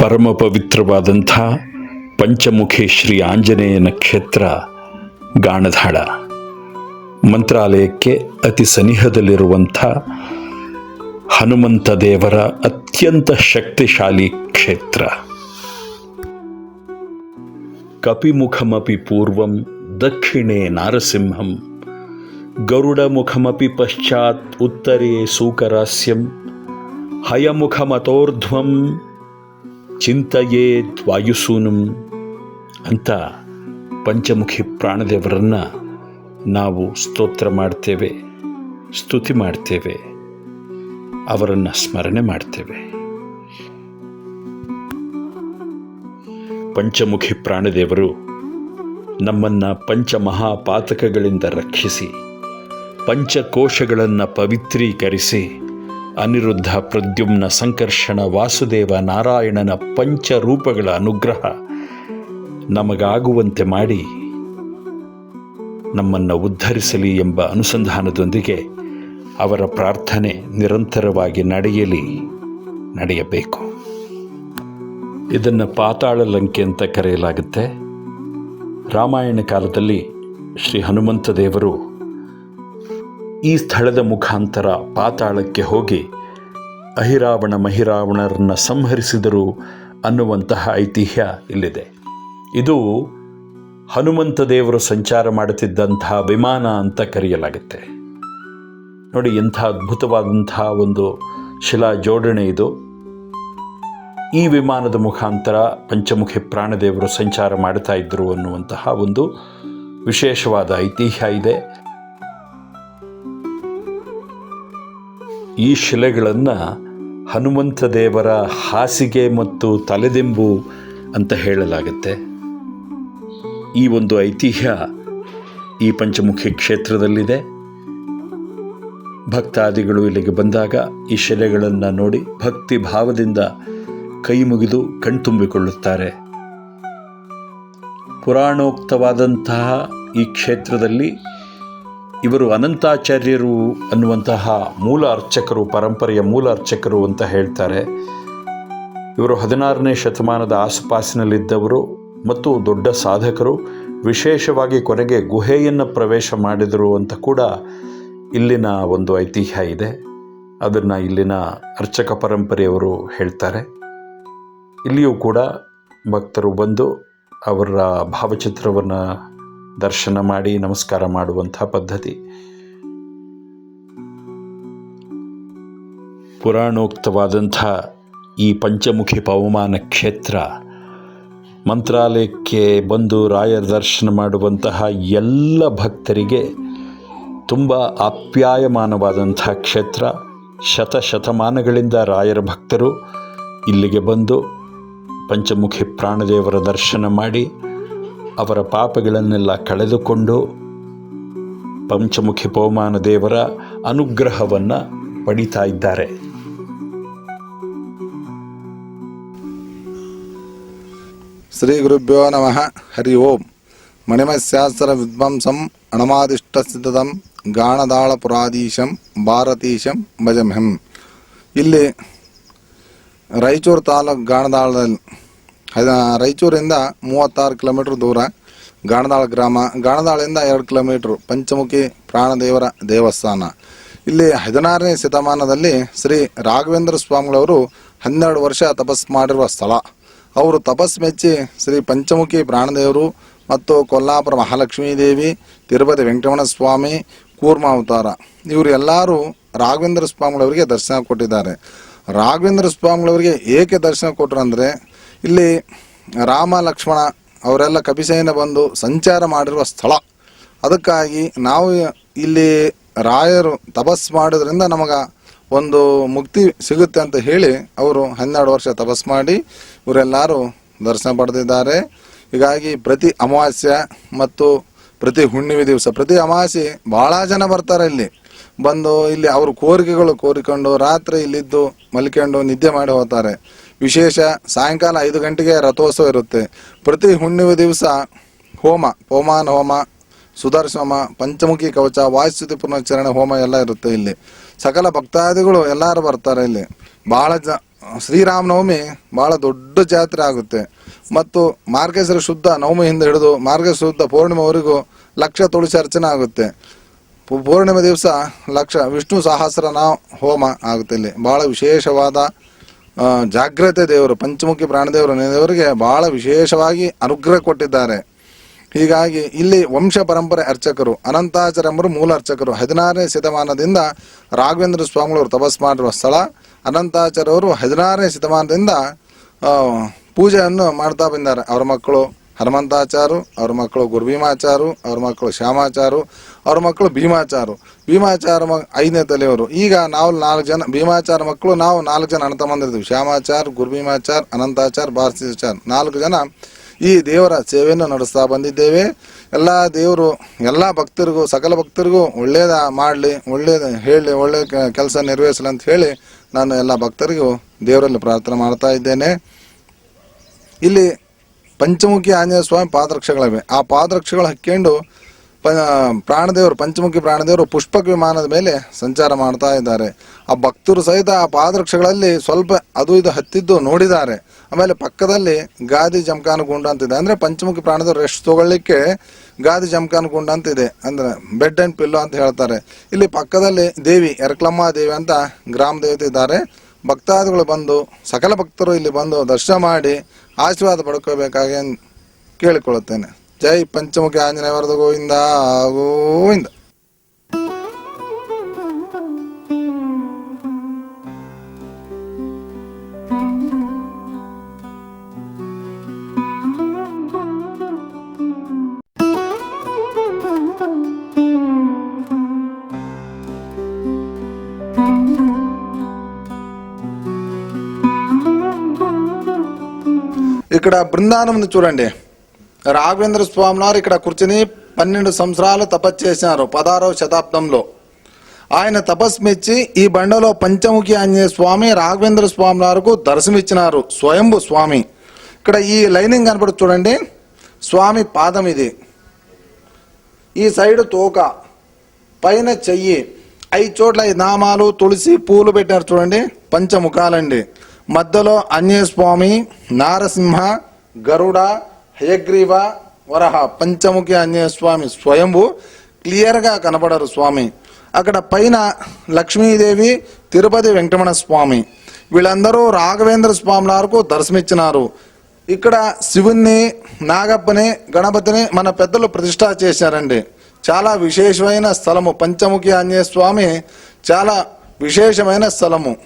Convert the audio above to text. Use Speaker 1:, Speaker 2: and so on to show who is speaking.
Speaker 1: ಪರಮ ಪವಿತ್ರವಾದಂಥ ಪಂಚಮುಖಿ ಶ್ರೀ ಆಂಜನೇಯನ ಕ್ಷೇತ್ರ ಗಾಣಧಾಳ ಮಂತ್ರಾಲಯಕ್ಕೆ ಅತಿ ಸನಿಹದಲ್ಲಿರುವಂಥ ಹನುಮಂತ ದೇವರ ಅತ್ಯಂತ ಶಕ್ತಿಶಾಲಿ ಕ್ಷೇತ್ರ. ಕಪಿಮುಖಮಪಿ ಪೂರ್ವಂ ದಕ್ಷಿಣೆ ನಾರಸಿಂಹಂ. ಗರುಡಮುಖಮಪಿ ಪಶ್ಚಾತ್ ಉತ್ತರೇ ಸೂಕರಾಸ್ಯಂ. ಹಯಮುಖಮತೋರ್ಧ್ವಂ ಚಿಂತೆಯೇ ವಾಯುಸೂನಂ ಅಂತ ಪಂಚಮುಖಿ ಪ್ರಾಣದೇವರನ್ನು ನಾವು ಸ್ತೋತ್ರ ಮಾಡ್ತೇವೆ, ಸ್ತುತಿ ಮಾಡ್ತೇವೆ. ಅವರನ್ನು ಸ್ಮರಣೆ ಮಾಡ್ತೇವೆ. ಪಂಚಮುಖಿ ಪ್ರಾಣದೇವರು, ನಮ್ಮನ್ನು ಪಂಚಮಹಾಪಾತಕಗಳಿಂದ ರಕ್ಷಿಸಿ, ಪಂಚಕೋಶಗಳನ್ನು ಪವಿತ್ರೀಕರಿಸಿ, ಅನಿರುದ್ಧ ಪ್ರದ್ಯುಮ್ನ ಸಂಕರ್ಷಣ ವಾಸುದೇವ ನಾರಾಯಣನ ಪಂಚರೂಪಗಳ ಅನುಗ್ರಹ ನಮಗಾಗುವಂತೆ ಮಾಡಿ ನಮ್ಮನ್ನು ಉದ್ಧರಿಸಲಿ ಎಂಬ ಅನುಸಂಧಾನದೊಂದಿಗೆ ಅವರ ಪ್ರಾರ್ಥನೆ ನಿರಂತರವಾಗಿ ನಡೆಯಲಿ, ನಡೆಯಬೇಕು. ಇದನ್ನು ಪಾತಾಳ ಲಂಕೆ ಅಂತ ಕರೆಯಲಾಗುತ್ತೆ. ರಾಮಾಯಣ ಕಾಲದಲ್ಲಿ ಶ್ರೀ ಹನುಮಂತ ದೇವರು ಈ ಸ್ಥಳದ ಮುಖಾಂತರ ಪಾತಾಳಕ್ಕೆ ಹೋಗಿ ಅಹಿರಾವಣ ಮಹಿರಾವಣರನ್ನು ಸಂಹರಿಸಿದರು ಅನ್ನುವಂತಹ ಐತಿಹ್ಯ ಇಲ್ಲಿದೆ. ಇದು ಹನುಮಂತ ದೇವರು ಸಂಚಾರ ಮಾಡುತ್ತಿದ್ದಂತಹ ವಿಮಾನ ಅಂತ ಕರೆಯಲಾಗುತ್ತೆ. ನೋಡಿ, ಎಂಥ ಅದ್ಭುತವಾದಂತಹ ಒಂದು ಶಿಲಾ ಜೋಡಣೆ ಇದು. ಈ ವಿಮಾನದ ಮುಖಾಂತರ ಪಂಚಮುಖಿ ಪ್ರಾಣದೇವರು ಸಂಚಾರ ಮಾಡ್ತಾ ಇದ್ದರು ಅನ್ನುವಂತಹ ಒಂದು ವಿಶೇಷವಾದ ಐತಿಹ್ಯ ಇದೆ. ಈ ಶಿಲೆಗಳನ್ನು ಹನುಮಂತ ದೇವರ ಹಾಸಿಗೆ ಮತ್ತು ತಲೆದಿಂಬು ಅಂತ ಹೇಳಲಾಗುತ್ತೆ. ಈ ಒಂದು ಐತಿಹ್ಯ ಈ ಪಂಚಮುಖಿ ಕ್ಷೇತ್ರದಲ್ಲಿದೆ. ಭಕ್ತಾದಿಗಳು ಇಲ್ಲಿಗೆ ಬಂದಾಗ ಈ ಶಿಲೆಗಳನ್ನು ನೋಡಿ ಭಕ್ತಿ ಭಾವದಿಂದ ಕೈ ಮುಗಿದು ಕಣ್ತುಂಬಿಕೊಳ್ಳುತ್ತಾರೆ ಪುರಾಣೋಕ್ತವಾದಂತಹ ಈ ಕ್ಷೇತ್ರದಲ್ಲಿ ಇವರು ಅನಂತಾಚಾರ್ಯರು ಅನ್ನುವಂತಹ ಮೂಲ ಅರ್ಚಕರು ಪರಂಪರೆಯ ಮೂಲ ಅರ್ಚಕರು ಅಂತ ಹೇಳ್ತಾರೆ. ಇವರು ಹದಿನಾರನೇ ಶತಮಾನದ ಆಸುಪಾಸಿನಲ್ಲಿದ್ದವರು ಮತ್ತು ದೊಡ್ಡ ಸಾಧಕರು, ವಿಶೇಷವಾಗಿ ಕೊನೆಗೆ ಗುಹೆಯನ್ನು ಪ್ರವೇಶ ಮಾಡಿದರು ಅಂತ ಕೂಡ ಇಲ್ಲಿನ ಒಂದು ಐತಿಹ್ಯ ಇದೆ. ಅದನ್ನು ಇಲ್ಲಿನ ಅರ್ಚಕ ಪರಂಪರೆಯವರು ಹೇಳ್ತಾರೆ. ಇಲ್ಲಿಯೂ ಕೂಡ ಭಕ್ತರು ಬಂದು ಅವರ ಭಾವಚಿತ್ರವನ್ನು ದರ್ಶನ ಮಾಡಿ, ನಮಸ್ಕಾರ ಮಾಡುವಂಥ ಪದ್ಧತಿ. ಪುರಾಣೋಕ್ತವಾದಂಥ ಈ ಪಂಚಮುಖಿ ಪವಮಾನ ಕ್ಷೇತ್ರ ಮಂತ್ರಾಲಯಕ್ಕೆ ಬಂದು ರಾಯರ ದರ್ಶನ ಮಾಡುವಂತಹ ಎಲ್ಲ ಭಕ್ತರಿಗೆ ತುಂಬ ಆಪ್ಯಾಯಮಾನವಾದಂಥ ಕ್ಷೇತ್ರ. ಶತಶತಮಾನಗಳಿಂದ ರಾಯರ ಭಕ್ತರು ಇಲ್ಲಿಗೆ ಬಂದು ಪಂಚಮುಖಿ ಪ್ರಾಣದೇವರ ದರ್ಶನ ಮಾಡಿ ಅವರ ಪಾಪಗಳನ್ನೆಲ್ಲ ಕಳೆದುಕೊಂಡು ಪಂಚಮುಖಿ ಪವಮಾನ ದೇವರ ಅನುಗ್ರಹವನ್ನು ಪಡಿತಾ ಇದ್ದಾರೆ.
Speaker 2: ಶ್ರೀ ಗುರುಭ್ಯೋ ನಮಃ. ಹರಿ ಓಂ. ಮಣಿಮಶಾಸ್ತ್ರ ವಿದ್ವಾಂಸಂ ಗಾಣದಾಳ ಪುರಾಧೀಶಂ ಭಾರತೀಶಂ ಭಜಮಹಂ ಇಲ್ಲಿ ರಾಯಚೂರು ತಾಲೂಕು ಗಾಣದಾಳದಲ್ಲಿ ರಾಯಚೂರಿಂದ ಮೂವತ್ತಾರು ಕಿಲೋಮೀಟ್ರ್ ದೂರ ಗಾಣದಾಳ ಗ್ರಾಮ, ಗಾಣದಾಳಿಂದ ಎರಡು ಕಿಲೋಮೀಟ್ರ್ ಪಂಚಮುಖಿ ಪ್ರಾಣದೇವರ ದೇವಸ್ಥಾನ. ಇಲ್ಲಿ ಹದಿನಾರನೇ ಶತಮಾನದಲ್ಲಿ ಶ್ರೀ ರಾಘವೇಂದ್ರ ಸ್ವಾಮಿಗಳವರು ಹನ್ನೆರಡು ವರ್ಷ ತಪಸ್ ಮಾಡಿರುವ ಸ್ಥಳ. ಅವರು ತಪಸ್ ಮೆಚ್ಚಿ ಶ್ರೀ ಪಂಚಮುಖಿ ಪ್ರಾಣದೇವರು ಮತ್ತು ಕೊಲ್ಲಾಪುರ ಮಹಾಲಕ್ಷ್ಮೀ ದೇವಿ ತಿರುಪತಿ ವೆಂಕಟರಮಣ ಸ್ವಾಮಿ ಕೂರ್ಮ ಅವತಾರ. ಇವರು ಎಲ್ಲರೂ ರಾಘವೇಂದ್ರ ಸ್ವಾಮಿಗಳವರಿಗೆ ದರ್ಶನ ಕೊಟ್ಟಿದ್ದಾರೆ. ರಾಘವೇಂದ್ರ ಸ್ವಾಮಿಗಳವರಿಗೆ ಏಕೆ ದರ್ಶನ ಕೊಟ್ಟರು ಅಂದರೆ, ಇಲ್ಲಿ ರಾಮ, ಲಕ್ಷ್ಮಣ ಅವರೆಲ್ಲ ಕಪಿಸೇನ ಬಂದು ಸಂಚಾರ ಮಾಡಿರುವ ಸ್ಥಳ. ಅದಕ್ಕಾಗಿ ನಾವು ಇಲ್ಲಿ ರಾಯರು ತಪಸ್ ಮಾಡೋದ್ರಿಂದ ನಮಗೆ ಒಂದು ಮುಕ್ತಿ ಸಿಗುತ್ತೆ ಅಂತ ಹೇಳಿ ಅವರು ಹನ್ನೆರಡು ವರ್ಷ ತಪಸ್ ಮಾಡಿ ಇವರೆಲ್ಲರೂ ದರ್ಶನ ಪಡೆದಿದ್ದಾರೆ. ಹೀಗಾಗಿ ಪ್ರತಿ ಅಮಾವಾಸ್ಯ ಮತ್ತು ಪ್ರತಿ ಹುಣ್ಣಿಮೆ ದಿವಸ, ಪ್ರತಿ ಅಮಾವಾಸ್ಯೆ ಭಾಳ ಜನ ಬರ್ತಾರೆ ಇಲ್ಲಿ. ಬಂದು ಇಲ್ಲಿ ಅವರು ಕೋರಿಕೆಗಳು ಕೋರಿಕೊಂಡು ರಾತ್ರಿ ಇಲ್ಲಿದ್ದು ಮಲ್ಕೊಂಡು ನಿದ್ದೆ ಮಾಡಿ ಹೋಗ್ತಾರೆ. ವಿಶೇಷ ಸಾಯಂಕಾಲ ಐದು ಗಂಟೆಗೆ ರಥೋತ್ಸವ ಇರುತ್ತೆ. ಪ್ರತಿ ಹುಣ್ಣಿಮೆ ದಿವಸ ಹೋಮ, ಹೋಮಾನ ಹೋಮ ಸುದರ್ಶೋಮ ಪಂಚಮುಖಿ ಕವಚ ವಾಯುಸ್ತುತಿ ಪುನಶ್ಚರಣೆ, ಹೋಮ ಎಲ್ಲ ಇರುತ್ತೆ ಇಲ್ಲಿ. ಸಕಲ ಭಕ್ತಾದಿಗಳು ಎಲ್ಲರೂ ಬರ್ತಾರೆ ಇಲ್ಲಿ. ಬಹಳ ಜ ಶ್ರೀರಾಮನವಮಿ ಬಹಳ ದೊಡ್ಡ ಜಾತ್ರೆ ಆಗುತ್ತೆ. ಮತ್ತು ಮಾರ್ಗೇಶ್ವರ ಶುದ್ಧ ನವಮಿಯಿಂದ ಹಿಡಿದು ಮಾರ್ಗೇಶ್ವರ ಶುದ್ಧ ಪೂರ್ಣಿಮೆವರೆಗೂ ಲಕ್ಷ ತುಳಸಿ ಅರ್ಚನೆ ಆಗುತ್ತೆ. ಪೂರ್ಣಿಮೆ ದಿವಸ ಲಕ್ಷ ವಿಷ್ಣು ಸಹಸ್ರನ ಹೋಮ ಆಗುತ್ತೆ ಇಲ್ಲಿ. ಬಹಳ ವಿಶೇಷವಾದ ಜಾಗ್ರತೆ ದೇವರು, ಪಂಚಮುಖಿ ಪ್ರಾಣದೇವರು ದೇವರಿಗೆ ಬಹಳ ವಿಶೇಷವಾಗಿ ಅನುಗ್ರಹ ಕೊಟ್ಟಿದ್ದಾರೆ. ಹೀಗಾಗಿ ಇಲ್ಲಿ ವಂಶ ಪರಂಪರೆ ಅರ್ಚಕರು, ಅನಂತಾಚಾರ್ಯಂಬರು ಮೂಲ ಅರ್ಚಕರು. ಹದಿನಾರನೇ ಶತಮಾನದಿಂದ ರಾಘವೇಂದ್ರ ಸ್ವಾಮಿಗಳವರು ತಪಸ್ ಮಾಡಿರುವ ಸ್ಥಳ. ಅನಂತಾಚಾರ್ಯವರು ಹದಿನಾರನೇ ಶತಮಾನದಿಂದ ಪೂಜೆಯನ್ನು ಮಾಡ್ತಾ ಬಂದಿದ್ದಾರೆ ಅವರ ಮಕ್ಕಳು ಹನುಮಂತಾಚಾರು, ಅವ್ರ ಮಕ್ಕಳು ಗುರುಭೀಮಾಚಾರು, ಅವ್ರ ಮಕ್ಕಳು ಶ್ಯಾಮಾಚಾರು, ಅವ್ರ ಮಕ್ಕಳು ಭೀಮಾಚಾರು. ಭೀಮಾಚಾರ ಮ, ಐದನೇ ತಲೆಯವರು. ಈಗ ನಾವು ನಾಲ್ಕು ಜನ, ಭೀಮಾಚಾರ ಮಕ್ಕಳು ನಾವು ನಾಲ್ಕು ಜನ ಅಣ್ಣ ತಮ್ಮಂದಿರ್ತೀವಿ ಶ್ಯಾಮಾಚಾರ್, ಗುರುಭೀಮಾಚಾರ್, ಅನಂತಾಚಾರ್ ಭಾರತೀಚಾರ್ ನಾಲ್ಕು ಜನ ಈ ದೇವರ ಸೇವೆಯನ್ನು ನಡೆಸ್ತಾ ಬಂದಿದ್ದೇವೆ. ಎಲ್ಲ ದೇವರು, ಎಲ್ಲ ಭಕ್ತರಿಗೂ, ಸಕಲ ಭಕ್ತರಿಗೂ ಒಳ್ಳೇದ ಮಾಡಲಿ, ಒಳ್ಳೇದು ಹೇಳಿ, ಒಳ್ಳೆ ಕೆಲಸ ನೆರವೇರಿಸಲಿ ಅಂತ ಹೇಳಿ ನಾನು ಎಲ್ಲ ಭಕ್ತರಿಗೂ ದೇವರಲ್ಲಿ ಪ್ರಾರ್ಥನೆ ಮಾಡ್ತಾ ಇದ್ದೇನೆ. ಇಲ್ಲಿ ಪಂಚಮುಖಿ ಆಂಜನೇಯ ಸ್ವಾಮಿ ಪಾದರಕ್ಷೆಗಳಿವೆ. ಆ ಪಾದರಕ್ಷೆಗಳು ಹಾಕ್ಕೊಂಡು ಪ ಪ್ರಾಣದೇವರು, ಪಂಚಮುಖಿ ಪ್ರಾಣದೇವರು ಪುಷ್ಪಕ ವಿಮಾನದ ಮೇಲೆ ಸಂಚಾರ ಮಾಡ್ತಾ ಇದ್ದಾರೆ. ಆ ಭಕ್ತರು ಸಹಿತ ಆ ಪಾದರಕ್ಷಗಳಲ್ಲಿ ಸ್ವಲ್ಪ ಅದು ಇದು ಹತ್ತಿದ್ದು ನೋಡಿದ್ದಾರೆ. ಆಮೇಲೆ ಪಕ್ಕದಲ್ಲಿ ಗಾದಿ ಜಮಖಾನ ಗುಂಡ ಅಂತಿದೆ ಅಂದ್ರೆ ಪಂಚಮುಖಿ ಪ್ರಾಣದೇವರು ರೆಸ್ಟ್ ತಗೊಳ್ಳಿಕ್ಕೆ ಗಾದಿ ಜಮಖಾನ ಗುಂಡ ಅಂತಿದೆ ಅಂದ್ರೆ ಬೆಡ್ ಅಂಡ್ ಪಿಲ್ಲೋ ಅಂತ ಹೇಳ್ತಾರೆ. ಇಲ್ಲಿ ಪಕ್ಕದಲ್ಲಿ ದೇವಿ, ಎರಕ್ಲಮ್ಮ ದೇವಿ ಅಂತ ಗ್ರಾಮ ದೇವತೆ ಇದ್ದಾರೆ. ಭಕ್ತಾದಿಗಳು ಬಂದು, ಸಕಲ ಭಕ್ತರು ಇಲ್ಲಿ ಬಂದು ದರ್ಶನ ಮಾಡಿ ಆಶೀರ್ವಾದ ಪಡ್ಕೋಬೇಕಾಗಿ ಕೇಳಿಕೊಳ್ಳುತ್ತೇನೆ. జై పంచముఖి ఆంజనేయ వరద గోవింద గోవింద. ఇక్కడ బృందానం ఉంది చూడండి. రాఘవేంద్ర స్వామి వారు ఇక్కడ కూర్చుని పన్నెండు సంవత్సరాలు తపస్సు చేశారు పదహారవ శతాబ్దంలో. ఆయన తపస్మిచ్చి ఈ బండలో పంచముఖి ఆంజనేయ స్వామి రాఘవేంద్ర స్వామి వారికి దర్శనమిచ్చినారు స్వయంభు స్వామి. ఇక్కడ ఈ లైనింగ్ కనపడు చూడండి. స్వామి పాదం ఇది. ఈ సైడ్ తోక పైన చెయ్యి ఐదు చోట్ల ఈ నామాలు తులసి పూలు పెట్టారు చూడండి పంచముఖాలండి. మధ్యలో ఆంజనేయ స్వామి నారసింహ గరుడ హయగ్రీవ వరహ పంచముఖి ఆంజనేయ స్వామి స్వయంభు క్లియర్గా కనపడరు స్వామి. అక్కడ పైన లక్ష్మీదేవి తిరుపతి వెంకటరమణ స్వామి. వీళ్ళందరూ రాఘవేంద్ర స్వామి వారికి దర్శనమిచ్చినారు. ఇక్కడ శివుణ్ణి నాగప్పని గణపతిని మన పెద్దలు ప్రతిష్ట చేశారండి. చాలా విశేషమైన స్థలము. పంచముఖి ఆంజనేయ స్వామి చాలా విశేషమైన స్థలము.